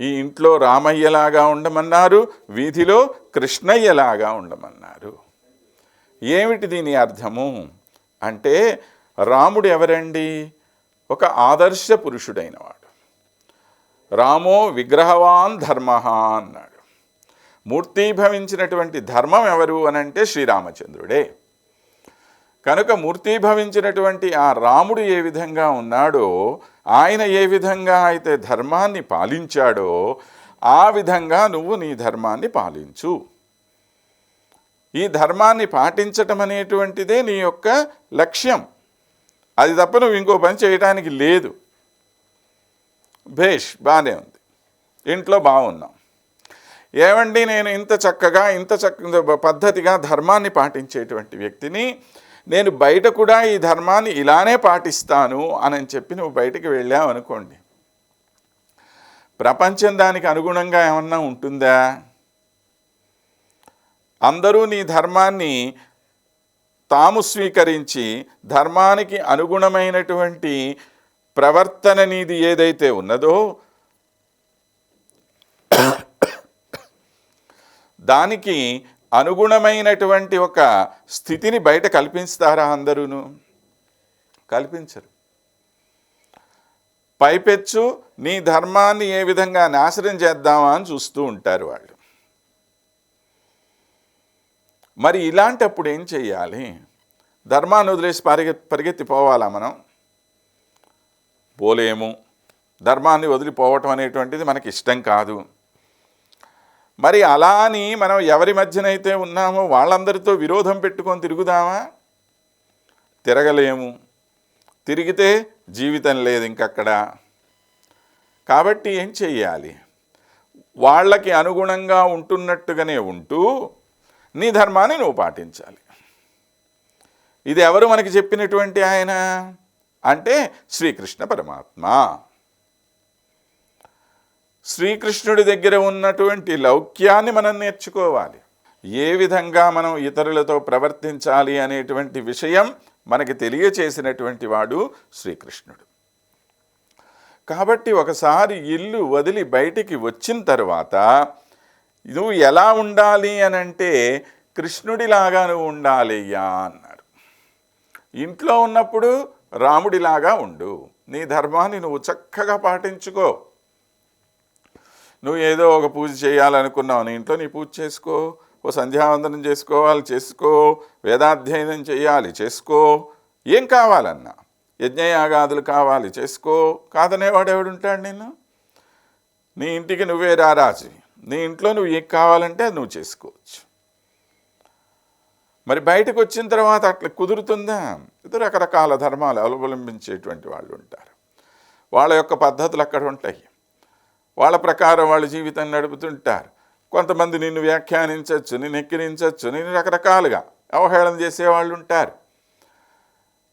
ఈ ఇంట్లో రామయ్యలాగా ఉండమన్నారు వీధిలో కృష్ణయ్యలాగా ఉండమన్నారు. ఏమిటి దీని అర్థము? అంటే రాముడు ఎవరండి? ఒక ఆదర్శ పురుషుడైన వాడు రామో విగ్రహవాన్ ధర్మ అన్నాడు. మూర్తీభవించినటువంటి ధర్మం ఎవరు అనంటే శ్రీరామచంద్రుడే. కనుక మూర్తీభవించినటువంటి ఆ రాముడు ఏ విధంగా ఉన్నాడో ఆయన ఏ విధంగా అయితే ధర్మాన్ని పాలించాడో ఆ విధంగా నువ్వు నీ ధర్మాన్ని పాలించు. ఈ ధర్మాన్ని పాటించటం అనేటువంటిదే నీ యొక్క లక్ష్యం. అది తప్ప నువ్వు ఇంకో పని చేయడానికి లేదు. భేష్ బాగానే ఉంది. ఇంట్లో బాగున్నాం. ఏమండి నేను ఇంత చక్కగా ఇంత చక్క పద్ధతిగా ధర్మాన్ని పాటించేటువంటి వ్యక్తిని నేను బయట కూడా ఈ ధర్మాన్ని ఇలానే పాటిస్తాను అని చెప్పి నువ్వు బయటకు వెళ్ళావు అనుకోండి. ప్రపంచం దానికి అనుగుణంగా ఏమన్నా ఉంటుందా? అందరూ నీ ధర్మాన్ని తాము స్వీకరించి ధర్మానికి అనుగుణమైనటువంటి ప్రవర్తన నీది ఏదైతే ఉన్నదో దానికి అనుగుణమైనటువంటి ఒక స్థితిని బయట కల్పిస్తారా అందరూను? కల్పించరు. పైపెచ్చు నీ ధర్మాన్ని ఏ విధంగా నాశనం చేద్దామా అని చూస్తూ ఉంటారు వాళ్ళు. మరి ఇలాంటప్పుడు ఏం చెయ్యాలి? ధర్మాన్ని వదిలేసి పరిగె పరిగెత్తిపోవాలా మనం? పోలేము. ధర్మాన్ని వదిలిపోవటం అనేటువంటిది మనకి ఇష్టం కాదు. మరి అలా అని మనం ఎవరి మధ్యనైతే ఉన్నామో వాళ్ళందరితో విరోధం పెట్టుకొని తిరుగుదామా? తిరగలేము. తిరిగితే జీవితం లేదు ఇంకక్కడ. కాబట్టి ఏం చెయ్యాలి? వాళ్ళకి అనుగుణంగా ఉంటున్నట్టుగానే ఉంటూ నీ ధర్మాన్ని నువ్వు పాటించాలి. ఇది ఎవరు మనకి చెప్పినటువంటి ఆయన? అంటే శ్రీకృష్ణ పరమాత్మ. శ్రీకృష్ణుడి దగ్గర ఉన్నటువంటి లౌక్యాన్ని మనం నేర్చుకోవాలి. ఏ విధంగా మనం ఇతరులతో ప్రవర్తించాలి అనేటువంటి విషయం మనకి తెలియచేసినటువంటి వాడు శ్రీకృష్ణుడు. కాబట్టి ఒకసారి ఇల్లు వదిలి బయటికి వచ్చిన తర్వాత నువ్వు ఎలా ఉండాలి అని అంటే కృష్ణుడిలాగా నువ్వు ఉండాలి అన్నారు అన్నాడు. ఇంట్లో ఉన్నప్పుడు రాముడిలాగా ఉండు. నీ ధర్మాన్ని నువ్వు చక్కగా పాటించుకో. నువ్వు ఏదో ఒక పూజ చేయాలనుకున్నావు నీ ఇంట్లో నీ పూజ చేసుకో ఓ సంధ్యావందనం చేసుకోవాలి చేసుకో వేదాధ్యయనం చేయాలి చేసుకో. ఏం కావాలన్నా? యజ్ఞయాగాదులు కావాలి చేసుకో. కాదనేవాడు ఎవడుంటాడు నేను నీ ఇంటికి నువ్వే రారాజు నీ ఇంట్లో నువ్వు ఏం కావాలంటే నువ్వు చేసుకోవచ్చు. మరి బయటకు వచ్చిన తర్వాత అట్లా కుదురుతుందా? ఇది రకరకాల ధర్మాలు అవలంబించేటువంటి వాళ్ళు ఉంటారు. వాళ్ళ యొక్క పద్ధతులు అక్కడ ఉంటాయి. వాళ్ళ ప్రకారం వాళ్ళ జీవితం నడుపుతుంటారు. కొంతమంది నిన్ను వ్యాఖ్యానించవచ్చు నిన్ను ఎక్కిరించవచ్చు నిన్ను రకరకాలుగా అవహేళన చేసేవాళ్ళు ఉంటారు.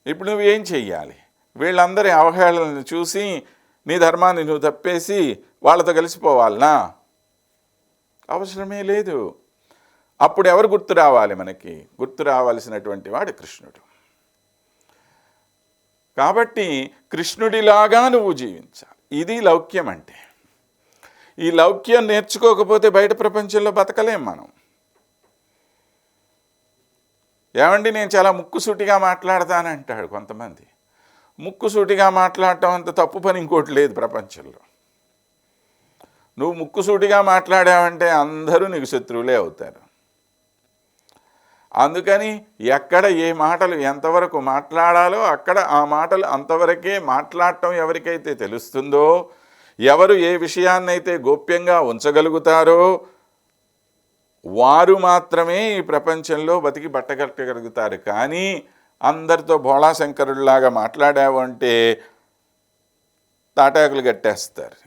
ఇప్పుడు నువ్వు ఏం చెయ్యాలి? వీళ్ళందరి అవహేళనను చూసి నీ ధర్మాన్ని నువ్వు తప్పేసి వాళ్ళతో కలిసిపోవాలనా? అవసరమే లేదు. అప్పుడు ఎవరు గుర్తు రావాలి మనకి? గుర్తు రావాల్సినటువంటి వాడు కృష్ణుడు. కాబట్టి కృష్ణుడిలాగా నువ్వు జీవించాలి. ఇది లౌక్యం అంటే ఈ లౌక్యం నేర్చుకోకపోతే బయట ప్రపంచంలో బతకలేం మనం. ఏమండి నేను చాలా ముక్కుసూటిగా మాట్లాడతానంటాడు కొంతమంది. ముక్కుసూటిగా మాట్లాడటం అంత తప్పు పని ఇంకోటి లేదు ప్రపంచంలో. నువ్వు ముక్కుసూటిగా మాట్లాడావంటే అందరూ నీకు శత్రువులే అవుతారు. అందుకని ఎక్కడ ఏ మాటలు ఎంతవరకు మాట్లాడాలో అక్కడ ఆ మాటలు అంతవరకే మాట్లాడటం ఎవరికైతే తెలుస్తుందో ఎవరు ఏ విషయాన్నైతే గోప్యంగా ఉంచగలుగుతారో వారు మాత్రమే ఈ ప్రపంచంలో బతికి బట్టగట్టగలుగుతారు. కానీ అందరితో భోళాశంకరుడిలాగా మాట్లాడావు అంటే తాటాకులు కట్టేస్తారు.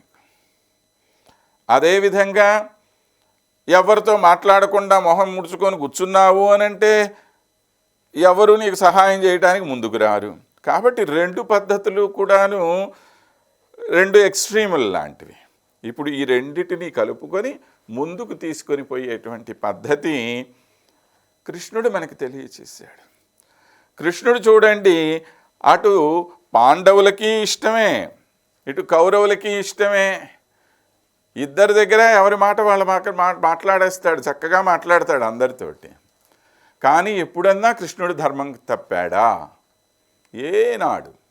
అదేవిధంగా ఎవరితో మాట్లాడకుండా మొహం ముడుచుకొని కూర్చున్నావు అని అంటే ఎవరు నీకు సహాయం చేయడానికి ముందుకు రారు. కాబట్టి రెండు పద్ధతులు కూడాను రెండు ఎక్స్ట్రీములు లాంటివి. ఇప్పుడు ఈ రెండిటిని కలుపుకొని ముందుకు తీసుకొని పోయేటువంటి పద్ధతి కృష్ణుడు మనకు తెలియచేశాడు. కృష్ణుడు చూడండి అటు పాండవులకి ఇష్టమే ఇటు కౌరవులకి ఇష్టమే. ఇద్దరి దగ్గర ఎవరి మాట వాళ్ళ మాట మా- మాట్లాడేస్తాడు చక్కగా మాట్లాడతాడు అందరితోటి. కానీ ఎప్పుడన్నా కృష్ణుడు ధర్మం తప్పాడా? ఏనాడు.